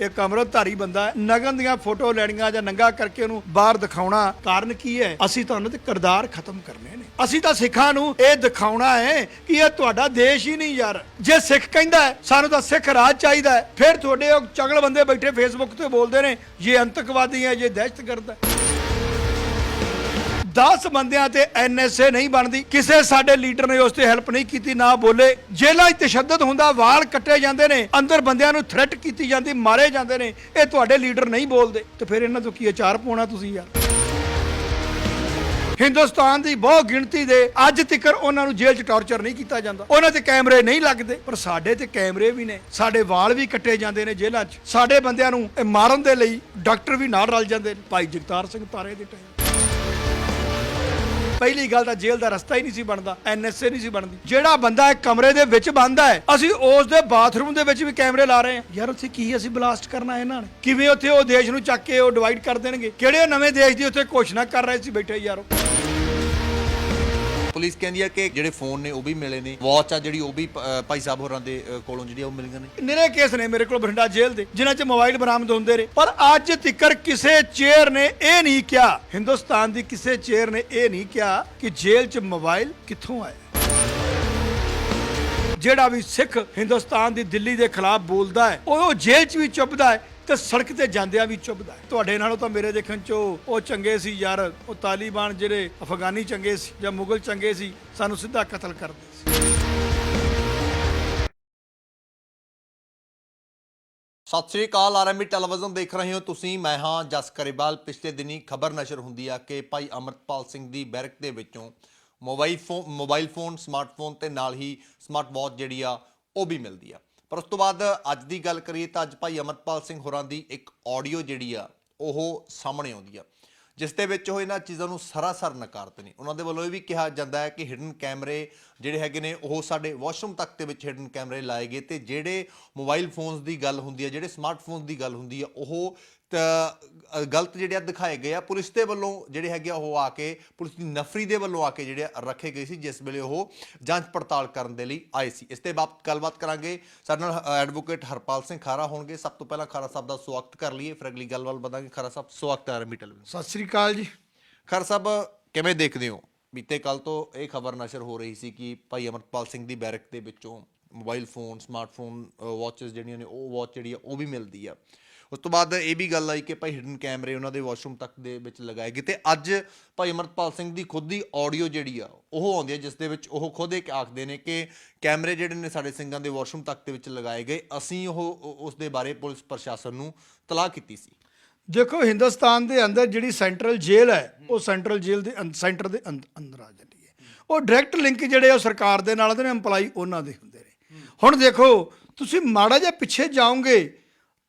ਇੱਕ ਅੰਮ੍ਰਿਤਧਾਰੀ ਬੰਦਾ ਹੈ। ਨਗਨ ਦੀਆਂ ਫੋਟੋ ਲੈਣੀਆਂ ਜਾਂ ਨੰਗਾ ਕਰਕੇ ਉਹਨੂੰ ਬਾਹਰ ਦਿਖਾਉਣਾ ਕਾਰਨ ਕੀ ਹੈ? ਅਸੀਂ ਤੁਹਾਨੂੰ ਤੇ ਕਿਰਦਾਰ ਖਤਮ ਕਰਨੇ ਨੇ। ਅਸੀਂ ਤਾਂ ਸਿੱਖਾਂ ਨੂੰ ਇਹ ਦਿਖਾਉਣਾ ਹੈ ਕਿ ਇਹ ਤੁਹਾਡਾ ਦੇਸ਼ ਹੀ ਨਹੀਂ ਯਾਰ। ਜੇ ਸਿੱਖ ਕਹਿੰਦਾ ਹੈ, ਸਾਨੂੰ ਤਾਂ ਸਿੱਖ ਰਾਜ ਚਾਹੀਦਾ ਹੈ। ਫਿਰ ਤੁਹਾਡੇ ਉਹ ਚਗਲ ਬੰਦੇ ਬੈਠੇ ਫੇਸਬੁੱਕ ਤੇ ਬੋਲਦੇ ਨੇ, ਇਹ ਅੰਤਕਵਾਦੀ ਹੈ, ਇਹ ਦਹਿਸ਼ਤਗਰਦ ਹੈ। 10 ਬੰਦਿਆਂ ਤੇ ਐਨਐਸਏ ਨਹੀਂ ਬਣਦੀ। ਕਿਸੇ ਸਾਡੇ ਲੀਡਰ ਨੇ ਉਸ ਤੇ ਹੈਲਪ ਨਹੀਂ ਕੀਤੀ, ਨਾ ਬੋਲੇ। ਜੇਲ੍ਹਾਂ 'ਚ ਤਸ਼ੱਦਦ ਹੁੰਦਾ, ਵਾਲ ਕੱਟੇ ਜਾਂਦੇ ਨੇ, ਅੰਦਰ ਬੰਦਿਆਂ ਨੂੰ ਥ੍ਰੈਟ ਕੀਤੀ ਜਾਂਦੀ, ਮਾਰੇ ਜਾਂਦੇ ਨੇ। ਇਹ ਤੁਹਾਡੇ ਲੀਡਰ ਨਹੀਂ ਬੋਲਦੇ। ਤੇ ਫਿਰ ਇਹਨਾਂ ਤੋਂ ਕੀ ਅਚਾਰ ਪਾਉਣਾ ਤੁਸੀਂ ਯਾਰ? ਹਿੰਦੁਸਤਾਨ ਦੀ ਬਹੁ ਗਿਣਤੀ ਦੇ ਅੱਜ ਤੱਕ ਉਹਨਾਂ ਨੂੰ ਜੇਲ੍ਹ 'ਚ ਟੌਰਚਰ ਨਹੀਂ ਕੀਤਾ ਜਾਂਦਾ। ਉਹਨਾਂ ਤੇ ਕੈਮਰੇ ਨਹੀਂ ਲੱਗਦੇ, ਪਰ ਸਾਡੇ ਤੇ ਕੈਮਰੇ ਵੀ ਨੇ। ਸਾਡੇ ਵਾਲ ਵੀ ਕੱਟੇ ਜਾਂਦੇ ਨੇ ਜੇਲ੍ਹਾਂ 'ਚ। ਸਾਡੇ ਬੰਦਿਆਂ ਨੂੰ ਇਹ ਮਾਰਨ ਦੇ ਲਈ ਡਾਕਟਰ ਵੀ ਨਾਲ ਰਲ ਜਾਂਦੇ ਨੇ। ਭਾਈ ਜਗਤਾਰ ਸਿੰਘ ਤਾਰੇ ਦੇ ਟਾਈਮ। ਪਹਿਲੀ ਗੱਲ ਤਾਂ ਜੇਲ੍ਹ ਦਾ ਰਸਤਾ ਹੀ ਨਹੀਂ ਸੀ ਬਣਦਾ ਐਨਐਸਏ ਨਹੀਂ ਸੀ ਬਣਦੀ। ਜਿਹੜਾ ਬੰਦਾ ਇੱਕ ਕਮਰੇ ਦੇ ਵਿੱਚ ਬੰਦਾ ਹੈ ਅਸੀਂ ਉਸ ਦੇ ਬਾਥਰੂਮ ਦੇ ਵਿੱਚ ਵੀ ਕੈਮਰੇ ਲਾ ਰਹੇ ਹਾਂ। ਯਾਰ ਉੱਥੇ ਕੀ ਅਸੀਂ ਬਲਾਸਟ ਕਰਨਾ ਇਹਨਾਂ ਨੇ? ਕਿਵੇਂ ਉੱਥੇ ਉਹ ਦੇਸ਼ ਨੂੰ ਚੱਕ ਕੇ ਉਹ ਡਿਵਾਈਡ ਕਰ ਦੇਣਗੇ? ਕਿਹੜੇ ਨਵੇਂ ਦੇਸ਼ ਦੀ ਉੱਥੇ ਘੋਸ਼ਣਾ ਕਰ ਰਹੇ ਸੀ ਬੈਠੇ ਯਾਰੋ? ਪੁਲਿਸ ਕਹਿੰਦੀ ਹੈ ਕਿ ਜਿਹੜੇ ਫੋਨ ਨੇ ਉਹ ਵੀ ਮਿਲੇ ਨੇ। ਵਾਚ ਆ ਜਿਹੜੀ ਉਹ ਵੀ ਅ, ਭਾਈ ਸਾਹਿਬ ਹੋਰਾਂ ਦੇ ਅ, ਕੋਲੋਂ ਜਿਹੜੀਆਂ ਉਹ ਮਿਲੀਆਂ ਨੇ। ਨਿਰੇ ਕੇਸ ਨੇ ਮੇਰੇ ਕੋਲ ਬਠਿੰਡਾ ਜੇਲ੍ਹ ਦੇ ਜਿਨ੍ਹਾਂ 'ਚ ਮੋਬਾਈਲ ਬਰਾਮਦ ਹੁੰਦੇ ਨੇ ਪਰ ਅੱਜ ਤੱਕਰ ਕਿਸੇ ਚੇਅਰ ਨੇ ਇਹ ਨਹੀਂ ਕਿਹਾ। ਹਿੰਦੁਸਤਾਨ ਦੀ ਕਿਸੇ ਚੇਅਰ ਨੇ ਇਹ ਨਹੀਂ ਕਿਹਾ ਕਿ ਜੇਲ੍ਹ 'ਚ ਮੋਬਾਈਲ ਕਿੱਥੋਂ ਆਇਆ। ਜਿਹੜਾ ਵੀ ਸਿੱਖ ਹਿੰਦੁਸਤਾਨ ਦੀ ਦਿੱਲੀ ਦੇ ਖਿਲਾਫ ਬੋਲਦਾ ਹੈ ਉਹ ਜੇਲ੍ਹ 'ਚ ਵੀ ਚੁੱਭਦਾ ਹੈ। ਤੇ ਸੜਕ ਤੇ ਜਾਂਦਿਆਂ ਵੀ ਚੁੱਭਦਾ ਹੈ। ਤੁਹਾਡੇ ਨਾਲੋਂ ਤਾਂ ਮੇਰੇ ਦੇਖਣ 'ਚ ਉਹ ਚੰਗੇ ਸੀ ਯਾਰ, ਉਹ ਤਾਲੀਬਾਨ ਜਿਹੜੇ ਅਫਗਾਨੀ ਚੰਗੇ ਸੀ ਜਾਂ ਮੁਗਲ ਚੰਗੇ ਸੀ, ਸਾਨੂੰ ਸਿੱਧਾ ਕਤਲ ਕਰਦੇ ਸੀ। ਸਤਿ ਸ੍ਰੀ ਅਕਾਲ, ਆਰਐਮਬੀ ਟੈਲੀਵਿਜ਼ਨ ਦੇਖ ਰਹੇ ਹੋ ਤੁਸੀਂ। ਮੈਂ ਹਾਂ ਜਸ ਕਰਿਬਾਲ ਪਿਛਲੇ ਦਿਨੀ ਖਬਰ ਨਸ਼ਰ ਹੁੰਦੀ ਆ ਕਿ ਭਾਈ ਅਮਰਤਪਾਲ ਸਿੰਘ ਦੀ ਬੈਰਕ ਦੇ ਵਿੱਚੋਂ mobile phone mobile phone, smartphone ਤੇ ਨਾਲ ਹੀ ਸਮਾਰਟ ਵਾਚ ਜਿਹੜੀ ਆ, ਉਹ ਵੀ ਮਿਲਦੀ ਆ। ਪਰ ਉਸ ਤੋਂ ਬਾਅਦ ਅੱਜ ਦੀ ਗੱਲ ਕਰੀਏ ਤਾਂ ਅੱਜ ਭਾਈ ਅਮਰਤਪਾਲ ਸਿੰਘ ਹੋਰਾਂ ਦੀ ਇੱਕ ਆਡੀਓ ਜਿਹੜੀ ਆ, ਉਹ ਸਾਹਮਣੇ ਆਉਂਦੀ ਆ, ਜਿਸ ਦੇ ਵਿੱਚ ਉਹ ਇਹਨਾਂ ਚੀਜ਼ਾਂ ਨੂੰ ਸਰਾਸਰ ਨਕਾਰਦੇ ਨੇ। ਉਹਨਾਂ ਦੇ ਵੱਲੋਂ ਇਹ ਵੀ ਕਿਹਾ ਜਾਂਦਾ ਹੈ ਕਿ ਹਿਡਨ ਕੈਮਰੇ ਜਿਹੜੇ ਹੈਗੇ ਨੇ, ਉਹ ਸਾਡੇ ਵਾਸ਼ਰੂਮ ਤੱਕ ਦੇ ਵਿੱਚ ਹਿਡਨ ਕੈਮਰੇ ਲਾਏ ਗਏ ਤੇ ਜਿਹੜੇ ਮੋਬਾਈਲ ਫੋਨਸ ਦੀ ਗੱਲ ਹੁੰਦੀ ਹੈ ਜਿਹੜੇ ਸਮਾਰਟਫੋਨਸ ਦੀ ਗੱਲ ਹੁੰਦੀ ਹੈ ਉਹ ਗਲਤ ਜਿਹੜੇ ਆ ਦਿਖਾਏ ਗਏ ਆ। ਪੁਲਿਸ ਦੇ ਵੱਲੋਂ ਜਿਹੜੇ ਹੈਗੇ ਉਹ ਆ ਕੇ ਪੁਲਿਸ ਦੀ ਨਫਰੀ ਦੇ ਵੱਲੋਂ ਆ ਕੇ ਜਿਹੜੇ ਰੱਖੇ ਗਏ ਸੀ ਜਿਸ ਵੇਲੇ ਉਹ ਜਾਂਚ ਪੜਤਾਲ ਕਰਨ ਦੇ ਲਈ ਆਏ ਸੀ। ਇਸ ਦੇ ਬਾਬਤ ਗੱਲਬਾਤ ਕਰਾਂਗੇ। ਸਾਡੇ ਨਾਲ ਐਡਵੋਕੇਟ ਹਰਪਾਲ ਸਿੰਘ ਖਾਰਾ ਹੋਣਗੇ। ਸਭ ਤੋਂ ਪਹਿਲਾਂ ਖਾਰਾ ਸਾਹਿਬ ਦਾ ਸਵਾਗਤ ਕਰ ਲਈਏ। ਫਿਰ ਅਗਲੀ ਗੱਲਬਾਤ ਵਧਾਂਗੇ। ਖਾਰਾ ਸਾਹਿਬ ਸਵਾਗਤ ਹੈ ਆਰਮੀ ਟੈਲੀਵਿਜ਼ਨ ਸਤਿ ਸ੍ਰੀ ਅਕਾਲ ਜੀ। ਖਰ ਸਾਹਿਬ ਕਿਵੇਂ ਦੇਖਦੇ ਹੋ? ਬੀਤੇ ਕੱਲ ਤੋਂ ਇਹ ਖਬਰ ਨਸ਼ਰ ਹੋ ਰਹੀ ਸੀ ਕਿ ਭਾਈ ਅਮਰਪਾਲ ਸਿੰਘ ਦੀ ਬੈਰਕ ਦੇ ਵਿੱਚੋਂ ਮੋਬਾਈਲ ਫੋਨ ਸਮਾਰਟਫੋਨ ਵਾਚਸ ਜਿਹੜੀਆਂ ਨੇ ਉਹ ਵਾਚ ਜਿਹੜੀ ਆ ਉਹ ਵੀ ਮਿਲਦੀ ਆ। ਉਸ ਤੋਂ ਬਾਅਦ ਇਹ ਵੀ ਗੱਲ ਆਈ ਕਿ ਭਾਈ ਹਿਡਨ ਕੈਮਰੇ ਉਹਨਾਂ ਦੇ ਵਾਸ਼ਰੂਮ ਤੱਕ ਦੇ ਵਿੱਚ ਲਗਾਏ ਗਏ ਤੇ ਅੱਜ ਭਾਈ ਅਮਰਪਾਲ ਸਿੰਘ ਦੀ ਖੁਦ ਦੀ ਆਡੀਓ ਜਿਹੜੀ ਆ, ਉਹ ਆਉਂਦੀ ਹੈ ਜਿਸ ਦੇ ਵਿੱਚ ਉਹ ਖੁਦ ਇੱਕ ਆਖਦੇ ਨੇ ਕਿ ਕੈਮਰੇ ਜਿਹੜੇ ਨੇ ਸਾਡੇ ਸਿੰਘਾਂ ਦੇ ਵਾਸ਼ਰੂਮ ਤੱਕ ਦੇ ਵਿੱਚ ਲਗਾਏ ਗਏ, ਅਸੀਂ ਉਹ ਉਸ ਦੇ ਬਾਰੇ ਪੁਲਿਸ ਪ੍ਰਸ਼ਾਸਨ ਨੂੰ ਤਲਾਹ ਕੀਤੀ ਸੀ। ਦੇਖੋ, ਹਿੰਦੁਸਤਾਨ ਦੇ ਅੰਦਰ ਜਿਹੜੀ ਸੈਂਟਰਲ ਜੇਲ੍ਹ ਹੈ, ਉਹ ਸੈਂਟਰਲ ਜੇਲ੍ਹ ਦੇ ਅੰਦ- ਸੈਂਟਰ ਦੇ ਅੰਦ- ਅੰਦਰ ਆ ਜਾਂਦੀ ਹੈ। ਉਹ ਡਾਇਰੈਕਟ ਲਿੰਕ ਜਿਹੜੇ ਆ, ਉਹ ਸਰਕਾਰ ਦੇ ਨਾਲ ਦੇ ਨੇ EMPLOYE ਉਹਨਾਂ ਦੇ ਹੁੰਦੇ ਨੇ। ਹੁਣ ਦੇਖੋ, ਤੁਸੀਂ ਮਾੜਾ ਜਿਹਾ ਪਿੱਛੇ ਜਾਓਗੇ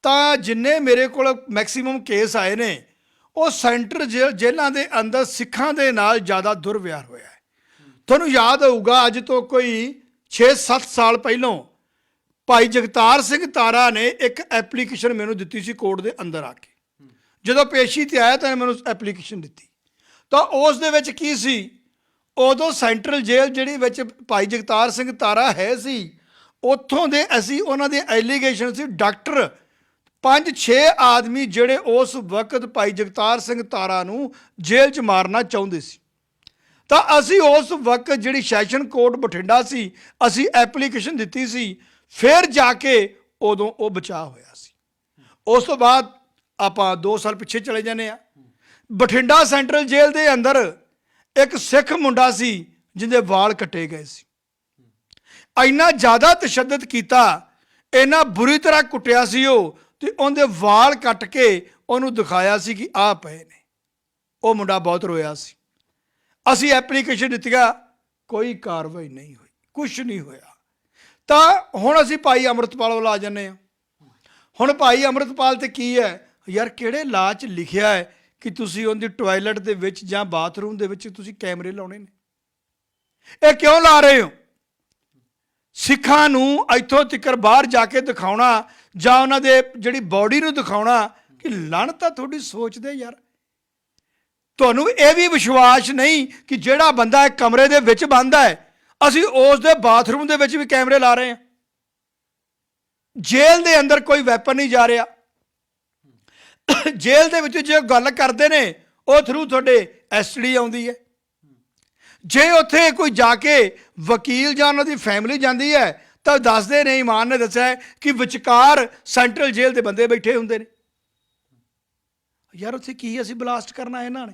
ਤਾਂ ਜਿੰਨੇ ਮੇਰੇ ਕੋਲ ਮੈਕਸਿਮਮ ਕੇਸ ਆਏ ਨੇ, ਉਹ ਸੈਂਟਰ ਜੇਲ੍ਹ ਜੇਲ੍ਹਾਂ ਦੇ ਅੰਦਰ ਸਿੱਖਾਂ ਦੇ ਨਾਲ ਜ਼ਿਆਦਾ ਦੁਰਵਿਹਾਰ ਹੋਇਆ ਹੈ। ਤੁਹਾਨੂੰ ਯਾਦ ਹੋਊਗਾ, ਅੱਜ ਤੋਂ ਕੋਈ 6-7 ਸਾਲ ਪਹਿਲਾਂ ਭਾਈ ਜਗਤਾਰ ਸਿੰਘ ਤਾਰਾ ਨੇ ਇੱਕ ਐਪਲੀਕੇਸ਼ਨ ਮੈਨੂੰ ਦਿੱਤੀ ਸੀ ਕੋਰਟ ਦੇ ਅੰਦਰ ਆ ਕੇ। ਜਦੋਂ ਪੇਸ਼ੀ ਤੇ ਆਇਆ ਤਾਂ ਮੈਨੂੰ ਐਪਲੀਕੇਸ਼ਨ ਦਿੱਤੀ। ਤਾਂ ਉਸ ਦੇ ਵਿੱਚ ਕੀ ਸੀ? ਉਦੋਂ ਸੈਂਟਰਲ ਜੇਲ੍ਹ ਜਿਹੜੀ ਵਿੱਚ ਭਾਈ ਜਗਤਾਰ ਸਿੰਘ ਤਾਰਾ ਹੈ ਸੀ, ਉੱਥੋਂ ਦੇ ਅਸੀਂ ਉਹਨਾਂ ਦੇ ਐਲੀਗੇਸ਼ਨ ਸੀ, ਡਾਕਟਰ ਪੰਜ 6 ਆਦਮੀ ਜਿਹੜੇ ਉਸ ਵਕਤ ਭਾਈ ਜਗਤਾਰ ਸਿੰਘ ਤਾਰਾ ਨੂੰ ਜੇਲ੍ਹ 'ਚ ਮਾਰਨਾ ਚਾਹੁੰਦੇ ਸੀ। ਤਾਂ ਅਸੀਂ ਉਸ ਵਕਤ ਜਿਹੜੀ ਸੈਸ਼ਨ ਕੋਰਟ ਬਠਿੰਡਾ ਸੀ, ਅਸੀਂ ਐਪਲੀਕੇਸ਼ਨ ਦਿੱਤੀ ਸੀ, ਫਿਰ ਜਾ ਕੇ ਉਦੋਂ ਉਹ ਬਚਾਅ ਹੋਇਆ ਸੀ। ਉਸ ਤੋਂ ਬਾਅਦ ਆਪਾਂ 2 ਸਾਲ ਪਿੱਛੇ ਚਲੇ ਜਾਂਦੇ ਆ ਬਠਿੰਡਾ ਸੈਂਟਰਲ ਜੇਲ੍ਹ ਦੇ ਅੰਦਰ ਇੱਕ ਸਿੱਖ ਮੁੰਡਾ ਸੀ, ਜਿਹਦੇ ਵਾਲ ਕੱਟੇ ਗਏ ਸੀ। ਇੰਨਾ ਜ਼ਿਆਦਾ ਤਸ਼ੱਦਦ ਕੀਤਾ, ਇੰਨਾ ਬੁਰੀ ਤਰ੍ਹਾਂ ਕੁੱਟਿਆ ਸੀ ਉਹ ਤੇ ਉਹਦੇ ਵਾਲ ਕੱਟ ਕੇ ਉਹਨੂੰ ਦਿਖਾਇਆ ਸੀ ਕਿ ਆ ਪਏ ਨੇ। ਉਹ ਮੁੰਡਾ ਬਹੁਤ ਰੋਇਆ ਸੀ। ਅਸੀਂ ਐਪਲੀਕੇਸ਼ਨ ਦਿੱਤੀਗਾ ਕੋਈ ਕਾਰਵਾਈ ਨਹੀਂ ਹੋਈ ਕੁਝ ਨਹੀਂ ਹੋਇਆ। ਤਾਂ ਹੁਣ ਅਸੀਂ ਭਾਈ ਅੰਮ੍ਰਿਤਪਾਲ ਵੱਲ ਆ ਜੰਨੇ ਆ ਹੁਣ ਭਾਈ ਅੰਮ੍ਰਿਤਪਾਲ ਤੇ ਕੀ ਹੈ? ਯਾਰ ਕਿਹੜੇ ਲਾਅ 'ਚ ਲਿਖਿਆ ਹੈ ਕਿ ਤੁਸੀਂ ਉਹਦੀ ਟਾਇਲਟ ਦੇ ਵਿੱਚ ਜਾਂ ਬਾਥਰੂਮ ਦੇ ਵਿੱਚ ਤੁਸੀਂ ਕੈਮਰੇ ਲਾਉਣੇ ਨੇ? ਇਹ ਕਿਉਂ ਲਾ ਰਹੇ ਹੋ? ਸਿੱਖਾਂ ਨੂੰ ਇੱਥੋਂ ਤਿੱਕਰ ਬਾਹਰ ਜਾ ਕੇ ਦਿਖਾਉਣਾ ਜਾਂ ਉਹਨਾਂ ਦੇ ਜਿਹੜੀ ਬਾਡੀ ਨੂੰ ਦਿਖਾਉਣਾ ਕਿ ਲਣ ਤਾਂ ਤੁਹਾਡੀ ਸੋਚਦੇ ਯਾਰ। ਤੁਹਾਨੂੰ ਇਹ ਵੀ ਵਿਸ਼ਵਾਸ ਨਹੀਂ ਕਿ ਜਿਹੜਾ ਬੰਦਾ ਇੱਕ ਕਮਰੇ ਦੇ ਵਿੱਚ ਬੰਦ ਹੈ, ਅਸੀਂ ਉਸ ਦੇ ਬਾਥਰੂਮ ਦੇ ਵਿੱਚ ਵੀ ਕੈਮਰੇ ਲਾ ਰਹੇ ਹਾਂ। ਜੇਲ੍ਹ ਦੇ ਅੰਦਰ ਕੋਈ ਵੈਪਨ ਨਹੀਂ ਜਾ ਰਿਹਾ। ਜੇਲ੍ਹ ਦੇ ਵਿੱਚ ਜੇ ਗੱਲ ਕਰਦੇ ਨੇ, ਉਹ ਥਰੂ ਤੁਹਾਡੇ ਐਸਟੀ ਆਉਂਦੀ ਹੈ। ਜੇ ਉੱਥੇ ਕੋਈ ਜਾ ਕੇ ਵਕੀਲ ਜਾਂ ਉਹਨਾਂ ਦੀ ਫੈਮਿਲੀ ਜਾਂਦੀ ਹੈ, ਤਾਂ ਦੱਸਦੇ ਨੇ, ਇਮਾਨ ਨੇ ਦੱਸਿਆ ਕਿ ਵਿਚਕਾਰ ਸੈਂਟਰਲ ਜੇਲ੍ਹ ਦੇ ਬੰਦੇ ਬੈਠੇ ਹੁੰਦੇ ਨੇ। ਯਾਰ ਉੱਥੇ ਕੀ ਅਸੀਂ ਬਲਾਸਟ ਕਰਨਾ ਇਹਨਾਂ ਨੇ?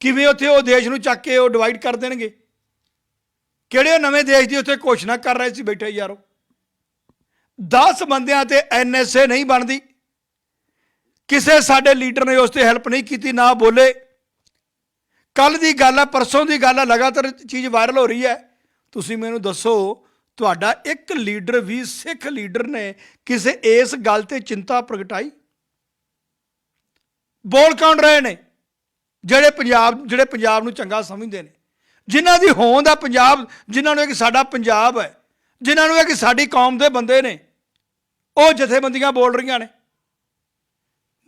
ਕਿਵੇਂ ਉੱਥੇ ਉਹ ਦੇਸ਼ ਨੂੰ ਚੱਕ ਕੇ ਉਹ ਡਿਵਾਈਡ ਕਰ ਦੇਣਗੇ? ਕਿਹੜੇ ਨਵੇਂ ਦੇਸ਼ ਦੀ ਉੱਥੇ ਘੋਸ਼ਣਾ ਕਰ ਰਹੇ ਸੀ ਬੈਠੇ ਯਾਰੋ? 10 ਬੰਦਿਆਂ ਤੇ ਐਨਐਸਏ ਨਹੀਂ ਬਣਦੀ। ਕਿਸੇ ਸਾਡੇ ਲੀਡਰ ਨੇ ਉਸ ਤੇ ਹੈਲਪ ਨਹੀਂ ਕੀਤੀ, ਨਾ ਬੋਲੇ। ਕੱਲ ਦੀ ਗੱਲ ਆ, ਪਰਸੋਂ ਦੀ ਗੱਲ ਆ, ਲਗਾਤਾਰ ਚੀਜ਼ ਵਾਇਰਲ ਹੋ ਰਹੀ ਹੈ। ਤੁਸੀਂ ਮੈਨੂੰ ਦੱਸੋ, ਤੁਹਾਡਾ ਇੱਕ ਲੀਡਰ ਵੀ ਸਿੱਖ ਲੀਡਰ ਨੇ ਕਿਸੇ ਇਸ ਗੱਲ ਤੇ ਚਿੰਤਾ ਪ੍ਰਗਟਾਈ? ਬੋਲ ਕੌਣ ਰਹੇ ਨੇ? ਜਿਹੜੇ ਪੰਜਾਬ ਜਿਹੜੇ ਪੰਜਾਬ ਨੂੰ ਚੰਗਾ ਸਮਝਦੇ ਨੇ। ਜਿਨ੍ਹਾਂ ਦੀ ਹੋਂਦ ਆ ਪੰਜਾਬ, ਜਿਨ੍ਹਾਂ ਨੂੰ ਕਿ ਸਾਡਾ ਪੰਜਾਬ ਹੈ, ਜਿਨ੍ਹਾਂ ਨੂੰ ਇਹ ਕਿ ਸਾਡੀ ਕੌਮ ਦੇ ਬੰਦੇ ਨੇ, ਉਹ ਜਥੇਬੰਦੀਆਂ ਬੋਲ ਰਹੀਆਂ ਨੇ।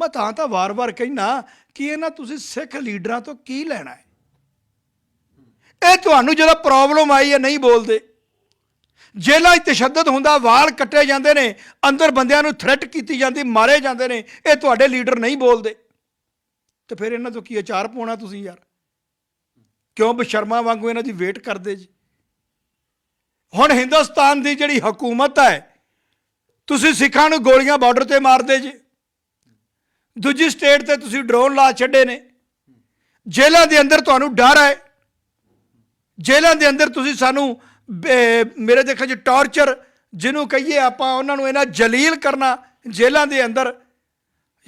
ਮੈਂ ਤਾਂ ਤਾਂ ਵਾਰ-ਵਾਰ ਕਹਿਣਾ ਕਿ ਇਹਨਾਂ ਤੁਸੀਂ ਸਿੱਖ ਲੀਡਰਾਂ ਤੋਂ ਕੀ ਲੈਣਾ ਹੈ? ਇਹ ਤੁਹਾਨੂੰ ਜਦੋਂ ਪ੍ਰੋਬਲਮ ਆਈ ਹੈ ਨਹੀਂ ਬੋਲਦੇ। ਜੇਲ੍ਹਾਂ 'ਚ ਤਸ਼ੱਦਦ ਹੁੰਦਾ, ਵਾਲ ਕੱਟੇ ਜਾਂਦੇ ਨੇ, ਅੰਦਰ ਬੰਦਿਆਂ ਨੂੰ ਥ੍ਰੈਟ ਕੀਤੀ ਜਾਂਦੀ, ਮਾਰੇ ਜਾਂਦੇ ਨੇ, ਇਹ ਤੁਹਾਡੇ ਲੀਡਰ ਨਹੀਂ ਬੋਲਦੇ। ਤੇ ਫਿਰ ਇਹਨਾਂ ਤੋਂ ਕੀ ਅਚਾਰ ਪਾਉਣਾ ਤੁਸੀਂ ਯਾਰ? ਕਿਉਂ ਬਸ਼ਰਮਾ ਵਾਂਗੂ ਇਹਨਾਂ ਦੀ ਵੇਟ ਕਰਦੇ ਜੀ? ਹੁਣ ਹਿੰਦੁਸਤਾਨ ਦੀ ਜਿਹੜੀ ਹਕੂਮਤ ਹੈ, ਤੁਸੀਂ ਸਿੱਖਾਂ ਨੂੰ ਗੋਲੀਆਂ ਬਾਰਡਰ ਤੇ ਮਾਰਦੇ ਜੀ। ਦੂਜੀ ਸਟੇਟ ਤੇ ਤੁਸੀਂ ਡਰੋਨ ਲਾ ਛੱਡੇ ਨੇ। ਜੇਲ੍ਹਾਂ ਦੇ ਅੰਦਰ ਤੁਹਾਨੂੰ ਡਰ ਹੈ। ਜੇਲ੍ਹਾਂ ਦੇ ਅੰਦਰ ਤੁਸੀਂ ਸਾਨੂੰ ਮੇਰੇ ਦੇਖਣ ਚ ਟਾਰਚਰ, ਜਿਹਨੂੰ ਕਹੀਏ ਆਪਾਂ ਉਹਨਾਂ ਨੂੰ ਇਹਨਾਂ ਜਲੀਲ ਕਰਨਾ ਜੇਲ੍ਹਾਂ ਦੇ ਅੰਦਰ।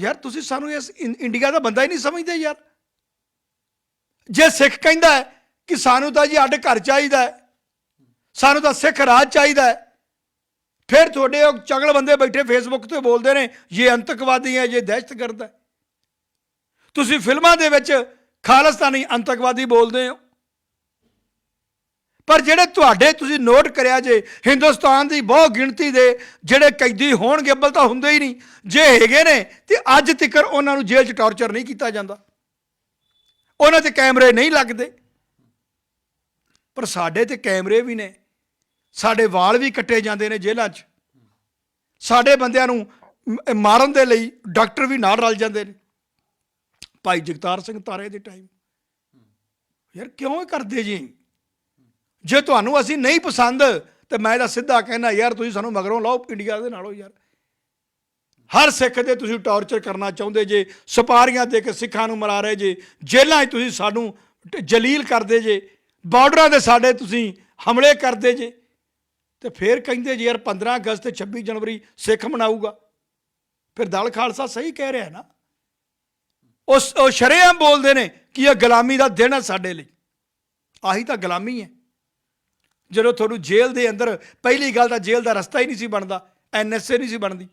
ਯਾਰ, ਤੁਸੀਂ ਸਾਨੂੰ ਇਸ ਇੰ- ਇੰਡੀਆ ਦਾ ਬੰਦਾ ਹੀ ਨਹੀਂ ਸਮਝਦੇ ਯਾਰ। ਜੇ ਸਿੱਖ ਕਹਿੰਦਾ ਕਿ ਸਾਨੂੰ ਤਾਂ ਜੀ ਅੱਡ ਘਰ ਚਾਹੀਦਾ ਹੈ, ਸਾਨੂੰ ਤਾਂ ਸਿੱਖ ਰਾਜ ਚਾਹੀਦਾ ਹੈ ਫਿਰ ਤੁਹਾਡੇ ਉਹ ਚਗਲ ਬੰਦੇ ਬੈਠੇ ਫੇਸਬੁੱਕ ਤੇ ਬੋਲਦੇ ਨੇ, ਇਹ ਅੰਤਕਵਾਦੀ ਹੈ, ਇਹ ਦਹਿਸ਼ਤਗਰਦ ਹੈ। ਤੁਸੀਂ ਫਿਲਮਾਂ ਦੇ ਵਿੱਚ ਖਾਲਿਸਤਾਨੀ ਅੰਤਕਵਾਦੀ ਬੋਲਦੇ ਹੋ। ਪਰ ਜਿਹੜੇ ਤੁਹਾਡੇ ਤੁਸੀਂ ਨੋਟ ਕਰਿਆ ਜੇ, ਹਿੰਦੁਸਤਾਨ ਦੀ ਬਹੁ ਗਿਣਤੀ ਦੇ ਜਿਹੜੇ ਕੈਦੀ ਹੋਣਗੇ, ਅੱਬਲ ਤਾਂ ਹੁੰਦੇ ਹੀ ਨਹੀਂ। ਜੇ ਹੈਗੇ ਨੇ, ਤੇ ਅੱਜ ਤੱਕ ਉਹਨਾਂ ਨੂੰ ਜੇਲ੍ਹ 'ਚ ਟਾਰਚਰ ਨਹੀਂ ਕੀਤਾ ਜਾਂਦਾ। ਉਹਨਾਂ ਤੇ ਕੈਮਰੇ ਨਹੀਂ ਲੱਗਦੇ। ਪਰ ਸਾਡੇ ਤੇ ਕੈਮਰੇ ਵੀ ਨੇ। ਸਾਡੇ ਵਾਲ ਵੀ ਕੱਟੇ ਜਾਂਦੇ ਨੇ ਜੇਲ੍ਹਾਂ 'ਚ। ਸਾਡੇ ਬੰਦਿਆਂ ਨੂੰ ਮਾਰਨ ਦੇ ਲਈ ਡਾਕਟਰ ਵੀ ਨਾਲ ਰਲ ਜਾਂਦੇ ਨੇ। ਭਾਈ ਜਗਤਾਰ ਸਿੰਘ ਤਾਰੇ ਦੇ ਟਾਈਮ ਯਾਰ ਕਿਉਂ ਇਹ ਕਰਦੇ ਜੀ? ਜੇ ਤੁਹਾਨੂੰ ਅਸੀਂ ਨਹੀਂ ਪਸੰਦ, ਤੇ ਮੈਂ ਤਾਂ ਸਿੱਧਾ ਕਹਿਣਾ ਯਾਰ ਤੁਸੀਂ ਸਾਨੂੰ ਮਗਰੋਂ ਲਾਓ, ਇੰਡੀਆ ਦੇ ਨਾਲੋਂ ਯਾਰ। ਹਰ ਸਿੱਖ ਦੇ ਤੁਸੀਂ ਟਾਰਚਰ ਕਰਨਾ ਚਾਹੁੰਦੇ ਜੇ ਸਪਾਰੀਆਂ ਦੇ ਕੇ ਸਿੱਖਾਂ ਨੂੰ ਮਰਾ ਰਹੇ ਜੇ, ਜੇਲ੍ਹਾਂ 'ਚ ਤੁਸੀਂ ਸਾਨੂੰ ਜਲੀਲ ਕਰਦੇ ਜੇ, ਬਾਰਡਰਾਂ ਦੇ ਸਾਡੇ ਤੁਸੀਂ ਹਮਲੇ ਕਰਦੇ ਜੇ। ਤੇ ਫਿਰ ਕਹਿੰਦੇ ਜੇ ਯਾਰ 15 ਅਗਸਤ ਤੇ 26 ਜਨਵਰੀ ਸਿੱਖ ਮਨਾਊਗਾ। ਫਿਰ ਦਲ ਖਾਲਸਾ ਸਹੀ ਕਹਿ ਰਿਹਾ ਨਾ। ਉਸ ਉਹ ਸ਼ਰੇਆਮ ਬੋਲਦੇ ਨੇ ਕਿ ਇਹ ਗੁਲਾਮੀ ਦਾ ਦਿਨ ਹੈ ਸਾਡੇ ਲਈ। ਆਹੀ ਤਾਂ ਗੁਲਾਮੀ ਹੈ। ਜਦੋਂ ਤੁਹਾਨੂੰ ਜੇਲ੍ਹ ਦੇ ਅੰਦਰ ਪਹਿਲੀ ਗੱਲ ਤਾਂ ਜੇਲ੍ਹ ਦਾ ਰਸਤਾ ਹੀ ਨਹੀਂ ਸੀ ਬਣਦਾ ਐਨਐਸਏ ਨਹੀਂ ਸੀ ਬਣਦੀ।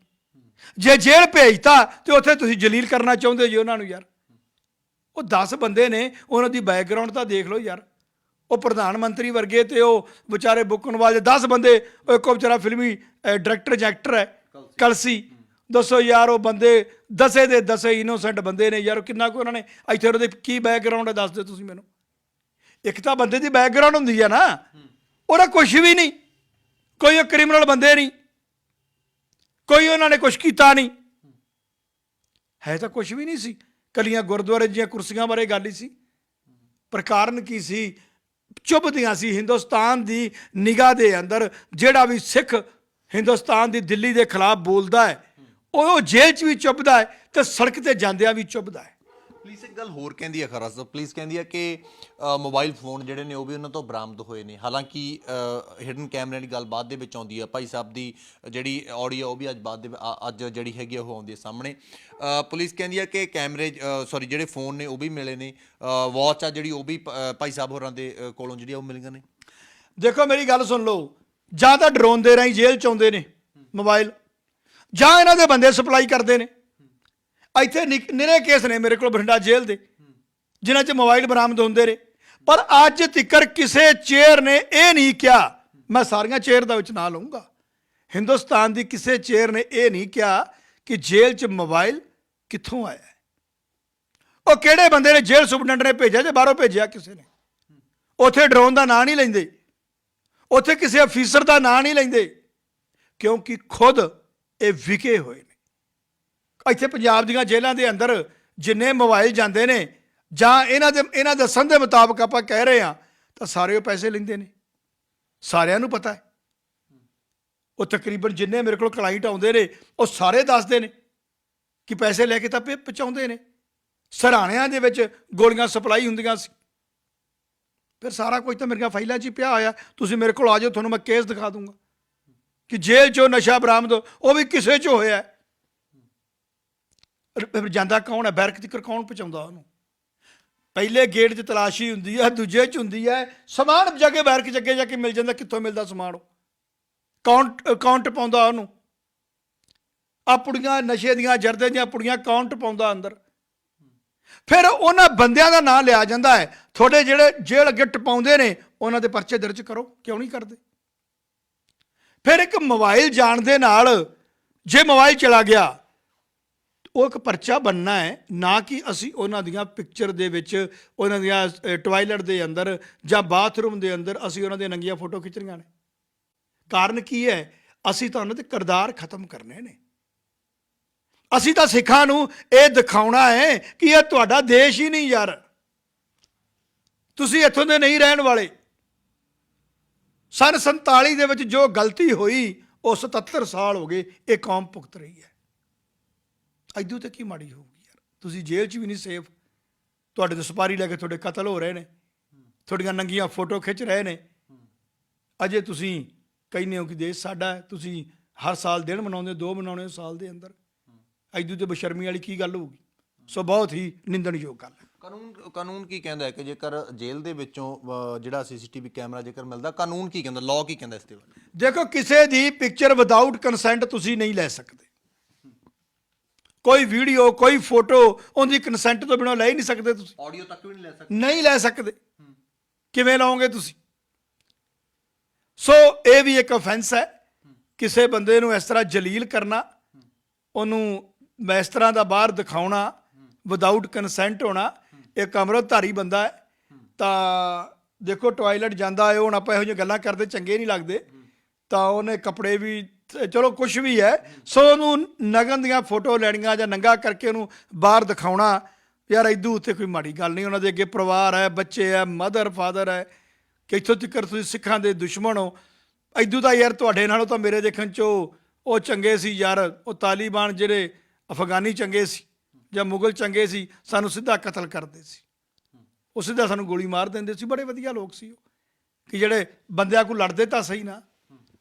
ਜੇ ਜੇਲ੍ਹ ਭੇਜਤਾ ਤੇ ਉੱਥੇ ਤੁਸੀਂ ਜਲੀਲ ਕਰਨਾ ਚਾਹੁੰਦੇ ਜੀ ਉਹਨਾਂ ਨੂੰ ਯਾਰ। ਉਹ 10 ਬੰਦੇ ਨੇ, ਉਹਨਾਂ ਦੀ ਬੈਕਗ੍ਰਾਉਂਡ ਤਾਂ ਦੇਖ ਲਓ ਯਾਰ। ਉਹ ਪ੍ਰਧਾਨ ਮੰਤਰੀ ਵਰਗੇ ਤੇ ਉਹ ਵਿਚਾਰੇ ਬੁੱਕਣ ਵਾਲੇ 10 ਬੰਦੇ ਉਹ ਇੱਕੋ ਵਿਚਾਰਾ ਫਿਲਮੀ ਡਾਇਰੈਕਟਰ ਜਾਂ ਐਕਟਰ ਹੈ ਕਲਸੀ। ਦੱਸੋ ਯਾਰ ਉਹ ਬੰਦੇ ਦਸੇ ਦੇ ਦਸੇ ਇਨੋਸੈਂਟ ਬੰਦੇ ਨੇ ਯਾਰ ਕਿੰਨਾ ਕੁ ਉਹਨਾਂ ਨੇ ਇੱਥੇ ਉਹਦੇ ਕੀ ਬੈਕਗ੍ਰਾਉਂਡ ਹੈ ਦੱਸ ਦਿਓ ਤੁਸੀਂ ਮੈਨੂੰ। ਇੱਕ ਤਾਂ ਬੰਦੇ ਦੀ ਬੈਕਗ੍ਰਾਉਂਡ ਹੁੰਦੀ ਆ ਨਾ ਉਹਦਾ ਕੁਝ ਵੀ ਨਹੀਂ। ਕੋਈ ਉਹ ਕ੍ਰਿਮੀਨਲ ਬੰਦੇ ਨਹੀਂ। ਕੋਈ ਉਹਨਾਂ ਨੇ ਕੁਝ ਕੀਤਾ ਨਹੀਂ। ਹੈ ਤਾਂ ਕੁਝ ਵੀ ਨਹੀਂ ਸੀ। ਕਲੀਆਂ ਗੁਰਦੁਆਰੇ ਦੀਆਂ ਕੁਰਸੀਆਂ ਬਾਰੇ ਗੱਲ ਹੀ ਸੀ। ਪਰ ਕਾਰਨ ਕੀ ਸੀ? ਚੁੱਭਦੀਆਂ ਸੀ ਹਿੰਦੁਸਤਾਨ ਦੀ ਨਿਗਾਹ ਦੇ ਅੰਦਰ, ਜਿਹੜਾ ਵੀ ਸਿੱਖ ਹਿੰਦੁਸਤਾਨ ਦੀ ਦਿੱਲੀ ਦੇ ਖਿਲਾਫ ਬੋਲਦਾ ਹੈ, ਉਹ ਜੇਲ੍ਹ 'ਚ ਵੀ ਚੁੱਭਦਾ ਹੈ ਤੇ ਸੜਕ ਤੇ ਜਾਂਦਿਆਂ ਵੀ ਚੁੱਭਦਾ ਹੈ। ਪੁਲਿਸ ਇੱਕ ਗੱਲ ਹੋਰ ਕਹਿੰਦੀ ਹੈ ਖਰਾ ਸਾਹਿਬ ਪੁਲਿਸ ਕਹਿੰਦੀ ਹੈ ਕਿ ਅ, ਮੋਬਾਈਲ ਫੋਨ ਜਿਹੜੇ ਨੇ ਉਹ ਵੀ ਉਹਨਾਂ ਤੋਂ ਬਰਾਮਦ ਹੋਏ ਨੇ। ਹਾਲਾਂਕਿ ਹਿਡਨ ਕੈਮਰਿਆਂ ਦੀ ਗੱਲ ਬਾਅਦ ਦੇ ਵਿੱਚ ਆਉਂਦੀ ਹੈ ਭਾਈ ਸਾਹਿਬ ਦੀ ਜਿਹੜੀ ਆਡੀਓ ਉਹ ਵੀ ਅੱਜ ਬਾਅਦ ਦੇ ਅ- ਅੱਜ ਜਿਹੜੀ ਹੈਗੀ ਆ ਉਹ ਆਉਂਦੀ ਹੈ ਸਾਹਮਣੇ। ਅ, ਪੁਲਿਸ ਕਹਿੰਦੀ ਹੈ ਕਿ ਕੈਮਰੇ ਸੌਰੀ ਜਿਹੜੇ ਫੋਨ ਨੇ ਉਹ ਵੀ ਮਿਲੇ ਨੇ। ਵਾਚ ਆ ਜਿਹੜੀ ਉਹ ਵੀ ਪ- ਅ, ਭਾਈ ਸਾਹਿਬ ਹੋਰਾਂ ਦੇ ਅ, ਕੋਲੋਂ ਜਿਹੜੀ ਆ ਉਹ ਮਿਲੀਆਂ ਨੇ। ਦੇਖੋ ਮੇਰੀ ਗੱਲ ਸੁਣ ਲਓ। ਜਾਂ ਤਾਂ ਡਰੋਨ ਦੇ ਰਾਹੀਂ ਜੇਲ੍ਹ ਚ ਆਉਂਦੇ ਨੇ ਮੋਬਾਈਲ ਜਾਂ ਇਹਨਾਂ ਦੇ ਬੰਦੇ ਸਪਲਾਈ ਕਰਦੇ ਨੇ। ਇੱਥੇ ਨਿਕ- ਨਿਰੇ ਕੇਸ ਨੇ ਮੇਰੇ ਕੋਲ ਬਠਿੰਡਾ ਜੇਲ੍ਹ ਦੇ, ਜਿਨ੍ਹਾਂ 'ਚ ਮੋਬਾਈਲ ਬਰਾਮਦ ਹੁੰਦੇ ਰਹੇ। ਪਰ ਅੱਜ ਤੱਕਰ ਕਿਸੇ ਚੇਅਰ ਨੇ ਇਹ ਨਹੀਂ ਕਿਹਾ, ਮੈਂ ਸਾਰੀਆਂ ਚੇਅਰ ਦਾ ਵਿੱਚ ਨਾਂ ਲਊਂਗਾ। ਹਿੰਦੁਸਤਾਨ ਦੀ ਕਿਸੇ ਚੇਅਰ ਨੇ ਇਹ ਨਹੀਂ ਕਿਹਾ ਕਿ ਜੇਲ੍ਹ 'ਚ ਮੋਬਾਈਲ ਕਿੱਥੋਂ ਆਇਆ ਹੈ। ਉਹ ਕਿਹੜੇ ਬੰਦੇ ਨੇ ਜੇਲ੍ਹ ਸੁਪਰਡੈਂਟ ਨੇ ਭੇਜਿਆ ਜੇ ਬਾਹਰੋਂ ਭੇਜਿਆ ਕਿਸੇ ਨੇ? ਉੱਥੇ ਡਰੋਨ ਦਾ ਨਾਂ ਨਹੀਂ ਲੈਂਦੇ। ਉੱਥੇ ਕਿਸੇ ਅਫੀਸਰ ਦਾ ਨਾਂ ਨਹੀਂ ਲੈਂਦੇ। ਕਿਉਂਕਿ ਖੁਦ ਇਹ ਵਿਕੇ ਹੋਏ ਨੇ। ਇੱਥੇ ਪੰਜਾਬ ਦੀਆਂ ਜੇਲ੍ਹਾਂ ਦੇ ਅੰਦਰ ਜਿੰਨੇ ਮੋਬਾਈਲ ਜਾਂਦੇ ਨੇ ਜਾਂ ਇਹਨਾਂ ਦੇ ਇਹਨਾਂ ਦੱਸਣ ਦੇ ਮੁਤਾਬਕ ਆਪਾਂ ਕਹਿ ਰਹੇ ਹਾਂ, ਤਾਂ ਸਾਰੇ ਉਹ ਪੈਸੇ ਲੈਂਦੇ ਨੇ। ਸਾਰਿਆਂ ਨੂੰ ਪਤਾ ਹੈ। ਉਹ ਤਕਰੀਬਨ ਜਿੰਨੇ ਮੇਰੇ ਕੋਲ ਕਲਾਇੰਟ ਆਉਂਦੇ ਨੇ, ਉਹ ਸਾਰੇ ਦੱਸਦੇ ਨੇ ਕਿ ਪੈਸੇ ਲੈ ਕੇ ਤਾਂ ਭੇ- ਪਹੁੰਚਾਉਂਦੇ ਨੇ। ਸਰਾਣਿਆਂ ਦੇ ਵਿੱਚ ਗੋਲੀਆਂ ਸਪਲਾਈ ਹੁੰਦੀਆਂ ਸੀ। ਫਿਰ ਸਾਰਾ ਕੁਝ ਤਾਂ ਮੇਰੀਆਂ ਫਾਈਲਾਂ 'ਚ ਹੀ ਪਿਆ ਹੋਇਆ। ਤੁਸੀਂ ਮੇਰੇ ਕੋਲ ਆ ਜਾਓ, ਤੁਹਾਨੂੰ ਮੈਂ ਕੇਸ ਦਿਖਾ ਦੂੰਗਾ। ਕਿ ਜੇਲ੍ਹ 'ਚੋਂ ਨਸ਼ਾ ਬਰਾਮਦ, ਉਹ ਵੀ ਕਿਸੇ 'ਚ ਹੋਇਆ। ਰ- ਜਾਂਦਾ ਕੌਣ ਹੈ? ਬੈਰਕ ਤੱਕ ਕੌਣ ਪਹੁੰਚਾਉਂਦਾ ਉਹਨੂੰ? ਪਹਿਲੇ ਗੇਟ 'ਚ ਤਲਾਸ਼ੀ ਹੁੰਦੀ ਹੈ, ਦੂਜੇ 'ਚ ਹੁੰਦੀ ਹੈ। ਸਮਾਨ ਜਗੇ ਬੈਰਕ 'ਚ ਅੱਗੇ ਜਾ ਕੇ ਮਿਲ ਜਾਂਦਾ, ਕਿੱਥੋਂ ਮਿਲਦਾ ਸਮਾਨ ਉਹ? ਕਾਊਂਟ ਕਾਊਂਟ ਪਾਉਂਦਾ ਉਹਨੂੰ? ਆ ਪੁੜੀਆਂ ਨਸ਼ੇ ਦੀਆਂ ਜਰਦੇ ਦੀਆਂ ਪੁੜੀਆਂ ਕਾਊਂਟ ਪਾਉਂਦਾ ਅੰਦਰ? ਫਿਰ ਉਹਨਾਂ ਬੰਦਿਆਂ ਦਾ ਨਾਂ ਲਿਆ ਜਾਂਦਾ ਹੈ। ਤੁਹਾਡੇ ਜਿਹੜੇ ਜੇਲ੍ਹ ਅੱਗੇ ਟਪਾਉਂਦੇ ਨੇ, ਉਹਨਾਂ ਦੇ ਪਰਚੇ ਦਰਜ ਕਰੋ। ਕਿਉਂ ਨਹੀਂ ਕਰਦੇ? ਫਿਰ ਇੱਕ ਮੋਬਾਈਲ ਜਾਣ ਦੇ ਨਾਲ, ਜੇ ਮੋਬਾਈਲ ਚਲਾ ਗਿਆ ਉਹ ਇੱਕ ਪਰਚਾ ਬਣਨਾ ਹੈ, ਨਾ ਕਿ ਅਸੀਂ ਉਹਨਾਂ ਦੀਆਂ ਪਿਕਚਰ ਦੇ ਵਿੱਚ, ਉਹਨਾਂ ਦੀਆਂ ਟਾਇਲਟ ਦੇ ਅੰਦਰ ਜਾਂ ਬਾਥਰੂਮ ਦੇ ਅੰਦਰ ਅਸੀਂ ਉਹਨਾਂ ਦੀਆਂ ਨੰਗੀਆਂ ਫੋਟੋ ਖਿੱਚਣੀਆਂ ਨੇ। ਕਾਰਨ ਕੀ ਹੈ? ਅਸੀਂ ਤਾਂ ਉਹਨਾਂ ਦੇ ਕਿਰਦਾਰ ਖਤਮ ਕਰਨੇ ਨੇ। ਅਸੀਂ ਤਾਂ ਸਿੱਖਾਂ ਨੂੰ ਇਹ ਦਿਖਾਉਣਾ ਹੈ ਕਿ ਇਹ ਤੁਹਾਡਾ ਦੇਸ਼ ਹੀ ਨਹੀਂ ਯਾਰ। ਤੁਸੀਂ ਇੱਥੋਂ ਦੇ ਨਹੀਂ ਰਹਿਣ ਵਾਲੇ। ਸਨ 47 ਦੇ ਵਿੱਚ ਜੋ ਗਲਤੀ ਹੋਈ, ਉਹ 77 ਸਾਲ ਹੋ ਗਏ, ਇਹ ਕੌਮ ਭੁਗਤ ਰਹੀ ਹੈ। ਐਦੂ ਤੇ ਕੀ ਮਾੜੀ ਹੋਊਗੀ ਯਾਰ। ਤੁਸੀਂ ਜੇਲ੍ਹ 'ਚ ਵੀ ਨਹੀਂ ਸੇਫ ਤੁਹਾਡੇ ਤੋਂ ਸਪਾਰੀ ਲੈ ਕੇ ਤੁਹਾਡੇ ਕਤਲ ਹੋ ਰਹੇ ਨੇ। ਤੁਹਾਡੀਆਂ ਨੰਗੀਆਂ ਫੋਟੋ ਖਿੱਚ ਰਹੇ ਨੇ। ਅਜੇ ਤੁਸੀਂ ਕਹਿੰਦੇ ਹੋ ਕਿ ਦੇਸ਼ ਸਾਡਾ ਹੈ। ਤੁਸੀਂ ਹਰ ਸਾਲ ਦਿਨ ਮਨਾਉਂਦੇ ਦੋ ਮਨਾਉਂਦੇ ਸਾਲ ਦੇ ਅੰਦਰ। ਐਦੂ ਤੇ ਬਸ਼ਰਮੀ ਵਾਲੀ ਕੀ ਗੱਲ ਹੋਊਗੀ? ਸੋ ਬਹੁਤ ਹੀ ਨਿੰਦਣਯੋਗ ਗੱਲ ਹੈ। ਕਾਨੂੰਨ ਕਾਨੂੰਨ ਕੀ ਕਹਿੰਦਾ ਹੈ ਕਿ ਜੇਕਰ ਜੇਲ੍ਹ ਦੇ ਵਿੱਚੋਂ ਜਿਹੜਾ ਸੀਸੀਟੀਵੀ ਕੈਮਰਾ ਜੇਕਰ ਮਿਲਦਾ ਕਾਨੂੰਨ ਕੀ ਕਹਿੰਦਾ ਲਾਅ ਕੀ ਕਹਿੰਦਾ ਇਸ ਬਾਰੇ? ਦੇਖੋ ਕਿਸੇ ਦੀ ਪਿਕਚਰ ਵਿਦਆਊਟ ਕੰਸੈਂਟ ਤੁਸੀਂ ਨਹੀਂ ਲੈ ਸਕਦੇ। ਕੋਈ ਵੀਡੀਓ ਕੋਈ ਫੋਟੋ ਉਹਦੀ ਕੰਸੈਂਟ ਤੋਂ ਬਿਨਾਂ ਲੈ ਹੀ ਨਹੀਂ ਸਕਦੇ ਤੁਸੀਂ। ਆਡੀਓ ਤੱਕ ਵੀ ਨਹੀਂ ਲੈ ਸਕਦੇ। ਨਹੀਂ ਲੈ ਸਕਦੇ। ਕਿਵੇਂ ਲਾਓਗੇ ਤੁਸੀਂ? ਸੋ ਇਹ ਵੀ ਇੱਕ ਅਫੈਂਸ ਹੈ। ਕਿਸੇ ਬੰਦੇ ਨੂੰ ਇਸ ਤਰ੍ਹਾਂ ਜਲੀਲ ਕਰਨਾ ਉਹਨੂੰ ਇਸ ਤਰ੍ਹਾਂ ਦਾ ਬਾਹਰ ਦਿਖਾਉਣਾ ਵਿਦਆਊਟ ਕੰਸੈਂਟ ਹੋਣਾ ਇੱਕ ਅਮਰਤਧਾਰੀ ਬੰਦਾ ਹੈ ਤਾਂ ਦੇਖੋ ਟਾਇਲਟ ਜਾਂਦਾ ਹੈ ਹੁਣ ਆਪਾਂ ਇਹੋ ਜਿਹੀਆਂ ਗੱਲਾਂ ਕਰਦੇ ਚੰਗੇ ਨਹੀਂ ਲੱਗਦੇ। ਤਾਂ ਉਹਨੇ ਕੱਪੜੇ ਵੀ ਚਲੋ ਕੁਝ ਵੀ ਹੈ, ਸੋ ਉਹਨੂੰ ਨਗਨ ਦੀਆਂ ਫੋਟੋ ਲੈਣੀਆਂ ਜਾਂ ਨੰਗਾ ਕਰਕੇ ਉਹਨੂੰ ਬਾਹਰ ਦਿਖਾਉਣਾ, ਯਾਰ ਇਦੂ ਉੱਤੇ ਕੋਈ ਮਾੜੀ ਗੱਲ ਨਹੀਂ, ਉਹਨਾਂ ਦੇ ਅੱਗੇ ਪਰਿਵਾਰ ਹੈ, ਬੱਚੇ ਹੈ ਮਦਰ ਫਾਦਰ ਹੈ, ਕਿ ਇੱਥੋਂ ਤੱਕ ਤੁਸੀਂ ਸਿੱਖਾਂ ਦੇ ਦੁਸ਼ਮਣ ਹੋ। ਇਦੂ ਤਾਂ ਯਾਰ ਤੁਹਾਡੇ ਨਾਲੋਂ ਤਾਂ ਮੇਰੇ ਦੇਖਣ ਚ ਉਹ ਚੰਗੇ ਸੀ ਯਾਰ, ਉਹ ਤਾਲੀਬਾਨ ਜਿਹੜੇ ਅਫਗਾਨੀ ਚੰਗੇ ਸੀ ਜਾਂ ਮੁਗਲ ਚੰਗੇ ਸੀ, ਸਾਨੂੰ ਸਿੱਧਾ ਕਤਲ ਕਰਦੇ ਸੀ। ਉਹ ਸਿੱਧਾ ਸਾਨੂੰ ਗੋਲੀ ਮਾਰ ਦਿੰਦੇ ਸੀ, ਬੜੇ ਵਧੀਆ ਲੋਕ ਸੀ ਉਹ। ਕਿ ਜਿਹੜੇ ਬੰਦਿਆਂ ਕੋਲ ਲੜਦੇ ਤਾਂ ਸਹੀ ਨਾ।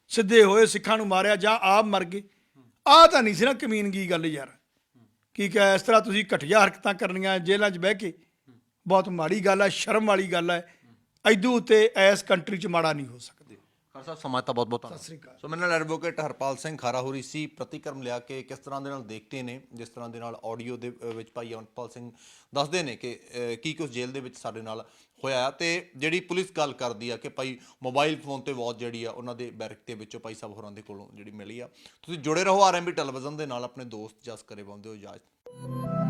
ਸਿੱਧੇ ਹੋਏ ਸਿੱਖਾਂ ਨੂੰ ਮਾਰਿਆ ਜਾਂ ਆਪ ਮਰ ਗਏ। ਆਹ ਤਾਂ ਨਹੀਂ ਸੀ ਨਾ ਕਮੀਨਗੀ ਗੱਲ ਯਾਰ। ਕੀ ਕਿ ਇਸ ਤਰ੍ਹਾਂ ਤੁਸੀਂ ਘਟੀਆ ਹਰਕਤਾਂ ਕਰਨੀਆਂ, ਜੇਲ੍ਹਾਂ 'ਚ ਬਹਿ ਕੇ। ਬਹੁਤ ਮਾੜੀ ਗੱਲ ਹੈ ਸ਼ਰਮ ਵਾਲੀ ਗੱਲ ਹੈ ਐਦੂ ਉੱਤੇ ਇਸ ਕੰਟਰੀ 'ਚ ਮਾੜਾ ਨਹੀਂ ਹੋ ਸਕਦਾ। ਖਰ ਸਾਹਿਬ ਸਮਾਂ ਤਾਂ ਬਹੁਤ ਬਹੁਤ ਧੰਨਵਾਦ। ਸਤਿ ਸ੍ਰੀ ਅਕਾਲ। ਸੋ ਮੇਰੇ ਨਾਲ ਐਡਵੋਕੇਟ ਹਰਪਾਲ ਸਿੰਘ ਖਾਰਾ ਹੋਰੀ ਸੀ ਪ੍ਰਤੀਕਰਮ ਲਿਆ ਕੇ ਕਿਸ ਤਰ੍ਹਾਂ ਦੇ ਨਾਲ ਦੇਖਦੇ ਨੇ ਜਿਸ ਤਰ੍ਹਾਂ ਦੇ ਨਾਲ ਆਡੀਓ ਦੇ ਵਿੱਚ ਭਾਈ ਅਮਰਪਾਲ ਸਿੰਘ ਦੱਸਦੇ ਨੇ ਕਿ ਕੀ ਕੁਝ ਜੇਲ੍ਹ ਦੇ ਵਿੱਚ ਸਾਡੇ ਨਾਲ ਹੋਇਆ ਆ ਤੇ ਜਿਹੜੀ ਪੁਲਿਸ ਗੱਲ ਕਰਦੀ ਆ ਕਿ ਭਾਈ ਮੋਬਾਈਲ ਫੋਨ ਤੇ ਵਾਚ ਜਿਹੜੀ ਆ ਉਹਨਾਂ ਦੇ ਬੈਰਕ ਦੇ ਵਿੱਚੋਂ ਭਾਈ ਸਾਹਿਬ ਹੋਰਾਂ ਦੇ ਕੋਲੋਂ ਜਿਹੜੀ ਮਿਲੀ ਆ। ਤੁਸੀਂ ਜੁੜੇ ਰਹੋ ਆਰਐਮਬੀ ਟੈਲੀਵਿਜ਼ਨ ਦੇ ਨਾਲ ਆਪਣੇ ਦੋਸਤ ਜਸ ਕਰੇ ਪਾਉਂਦੇ ਹੋ ਇਜਾਜ਼ਤ।